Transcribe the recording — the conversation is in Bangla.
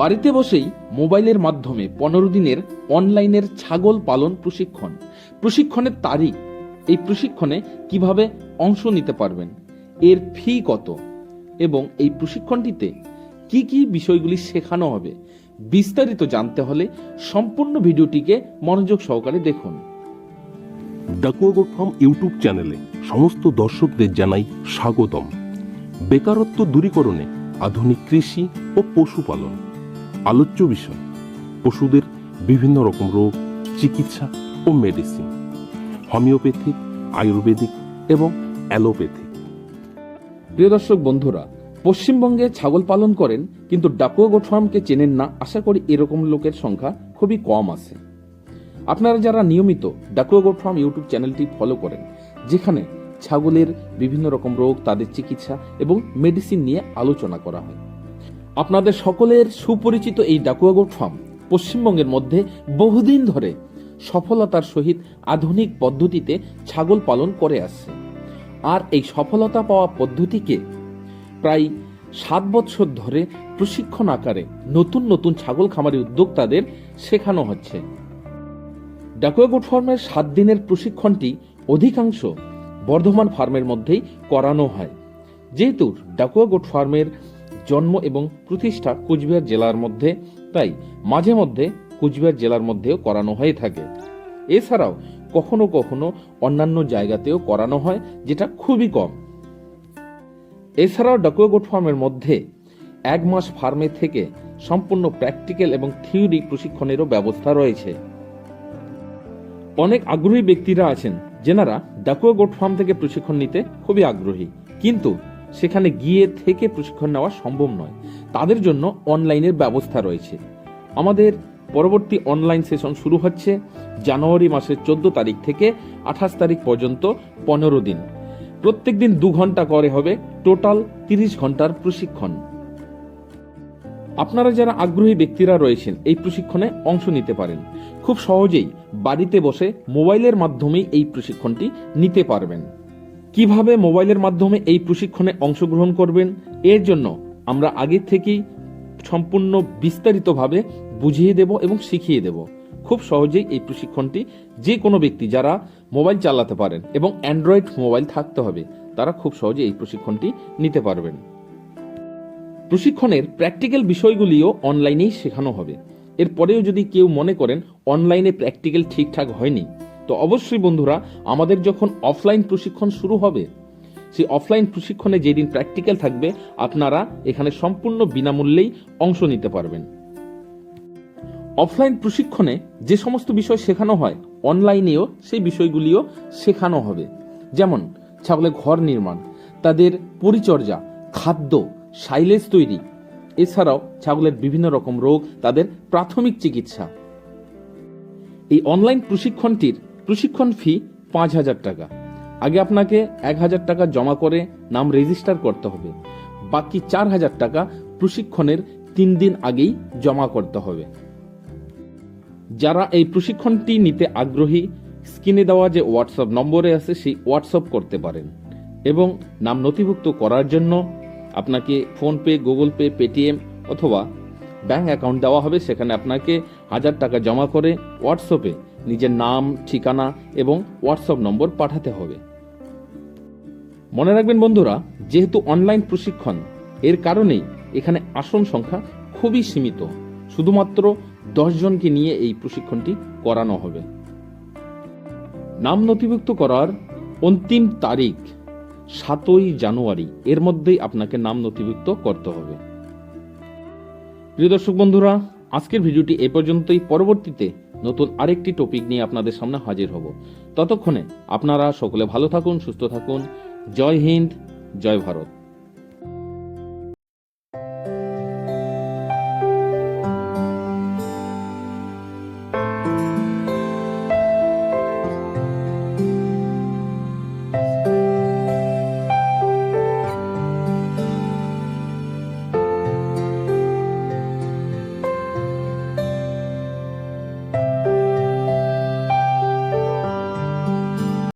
বাড়িতে বসেই মোবাইলের মাধ্যমে পনেরো দিনের অনলাইনের ছাগল পালন প্রশিক্ষণ। প্রশিক্ষণের তারিখ, এই প্রশিক্ষণে কীভাবে অংশ নিতে পারবেন, এর ফি কত এবং এই প্রশিক্ষণটিতে কি কি বিষয়গুলি শেখানো হবে, বিস্তারিত জানতে হলে সম্পূর্ণ ভিডিওটিকে মনোযোগ সহকারে দেখুন। ডাকুয়াগোট ইউটিউব চ্যানেলে সমস্ত দর্শকদের জানাই স্বাগতম। বেকারত্ব দূরীকরণে আধুনিক কৃষি ও পশুপালন। আলোচ্য বিষয়, পশুদের বিভিন্ন রকম রোগ, চিকিৎসা ও মেডিসিন হোমিওপ্যাথিক আয়ুর্বেদিক এবং অ্যালোপ্যাথিক প্রিয় দর্শক বন্ধুরা, পশ্চিমবঙ্গে ছাগল পালন করেন, কিন্তু ডাকুয়া গোট ফার্মকে চেনেন না, আশা করি এরকম লোকের সংখ্যা খুবই কম আছে। আপনারা যারা নিয়মিত ডাকুয়া গোট ফার্ম ইউটিউব চ্যানেলটি ফলো করেন, যেখানে ছাগলের বিভিন্ন রকম রোগ, তাদের চিকিৎসা এবং মেডিসিন নিয়ে আলোচনা করা হয় আপনাদের সকলের সুপরিচিত এই ডাকুয়া গোট ফার্ম পশ্চিমবঙ্গের মধ্যে বহুদিন ধরে সফলতার সহিত আধুনিক পদ্ধতিতে ছাগল পালন করে আসছে। আর এই সফলতা পাওয়া পদ্ধতিকে প্রায় সাত বছর ধরে প্রশিক্ষণ আকারে নতুন নতুন ছাগল খামারি উদ্যোক্তাদের শেখানো হচ্ছে। ডাকুয়া গোট ফার্মের সাত দিনের প্রশিক্ষণটি অধিকাংশ বর্ধমান ফার্মের মধ্যেই করানো হয়। যেহেতু ডাকুয়া গোট ফার্মের জন্ম এবং প্রতিষ্ঠা কুচবিহার জেলার মধ্যে, তাই মাঝে মধ্যে কুচবিহার জেলার মধ্যেও করানো হয়ে থাকে। এছাড়াও কখনো কখনো অন্যান্য জায়গাতেও করানো হয়, যেটা খুবই কম। এছাড়াও ডাকুয়া গোট ফার্মের মধ্যে এক মাস ফার্মে থেকে সম্পূর্ণ প্র্যাকটিক্যাল এবং থিওরি প্রশিক্ষণেরও ব্যবস্থা রয়েছে। অনেক আগ্রহী ব্যক্তিরা আছেন, যেনারা ডাকুয়া গোট ফার্ম থেকে প্রশিক্ষণ নিতে খুবই আগ্রহী। কিন্তু সেখানে গিয়ে থেকে প্রশিক্ষণ নেওয়া সম্ভব নয়। তাদের জন্য অনলাইনের ব্যবস্থা রয়েছে। আমাদের পরবর্তী অনলাইন সেশন শুরু হচ্ছে জানুয়ারি মাসের চোদ্দ তারিখ থেকে আঠাশ তারিখ পর্যন্ত পনেরো দিন। প্রত্যেক দিন দু ঘণ্টা করে হবে, টোটাল তিরিশ ঘণ্টার প্রশিক্ষণ। আপনারা যারা আগ্রহী ব্যক্তিরা রয়েছেন, এই প্রশিক্ষণে অংশ নিতে পারেন। খুব সহজেই বাড়িতে বসে মোবাইলের মাধ্যমেই এই প্রশিক্ষণটি নিতে পারবেন। কীভাবে মোবাইলের মাধ্যমে এই প্রশিক্ষণে অংশগ্রহণ করবেন, এর জন্য আমরা আগে থেকেই সম্পূর্ণ বিস্তারিতভাবে বুঝিয়ে দেব এবং শিখিয়ে দেব। খুব সহজেই এই প্রশিক্ষণটি যে কোনো ব্যক্তি, যারা মোবাইল চালাতে পারেন এবং অ্যান্ড্রয়েড মোবাইল থাকতে হবে, তারা খুব সহজে এই প্রশিক্ষণটি নিতে পারবেন। প্রশিক্ষণের প্র্যাকটিক্যাল বিষয়গুলিও অনলাইনেই শেখানো হবে। এরপরেও যদি কেউ মনে করেন, অনলাইনে প্র্যাকটিক্যাল ঠিকঠাক হয়নি তো অবশ্যই বন্ধুরা, আমাদের যখন অফলাইন প্রশিক্ষণ শুরু হবে, সেই অফলাইন প্রশিক্ষণে যেদিন প্র্যাকটিক্যাল থাকবে, আপনারা এখানে সম্পূর্ণ বিনামূল্যেই অংশ নিতে পারবেন। অফলাইন প্রশিক্ষণে যে সমস্ত বিষয় শেখানো হয় অনলাইনেও সেই বিষয়গুলিও শেখানো হবে। যেমন ছাগলের ঘর নির্মাণ, তাদের পরিচর্যা, খাদ্য সাইলেজ তৈরি। এছাড়াও ছাগলের বিভিন্ন রকম রোগ, তাদের প্রাথমিক চিকিৎসা। এই অনলাইন প্রশিক্ষণটির প্রশিক্ষণ ফি পাঁচ হাজার টাকা। আগে আপনাকে এক হাজার টাকা জমা করে নাম রেজিস্টার করতে হবে। বাকি চার হাজার টাকা প্রশিক্ষণের তিন দিন আগেই জমা করতে হবে। যারা এই প্রশিক্ষণটি নিতে আগ্রহী, স্ক্রিনে দেওয়া যে হোয়াটসঅ্যাপ নম্বরে আছে সেই হোয়াটসঅ্যাপ করতে পারেন এবং নাম নথিভুক্ত করার জন্য আপনাকে ফোনপে, গুগল পে, পেটিএম অথবা ব্যাংক অ্যাকাউন্ট দেওয়া হবে। সেখানে আপনাকে হাজার টাকা জমা করে হোয়াটসঅ্যাপে নিজের নাম, ঠিকানা এবং হোয়াটসঅ্যাপ নম্বর পাঠাতে হবে। মনে রাখবেন বন্ধুরা, যেহেতু অনলাইন প্রশিক্ষণ, এর কারণেই এখানে আসন সংখ্যা খুবই সীমিত। শুধুমাত্র জনকে নিয়ে এই প্রশিক্ষণটি করানো হবে। নাম নথিভুক্ত করার অন্তিম তারিখ সাতই জানুয়ারি। এর মধ্যেই আপনাকে নাম নথিভুক্ত করতে হবে। প্রিয় দর্শক বন্ধুরা, আজকের ভিডিওটি এ পর্যন্তই। পরবর্তীতে নতুন আরেকটি টপিক নিয়ে আপনাদের সামনে হাজির হব। ততক্ষণে আপনারা সকলে ভালো থাকুন, সুস্থ থাকুন। জয় হিন্দ, জয় ভারত।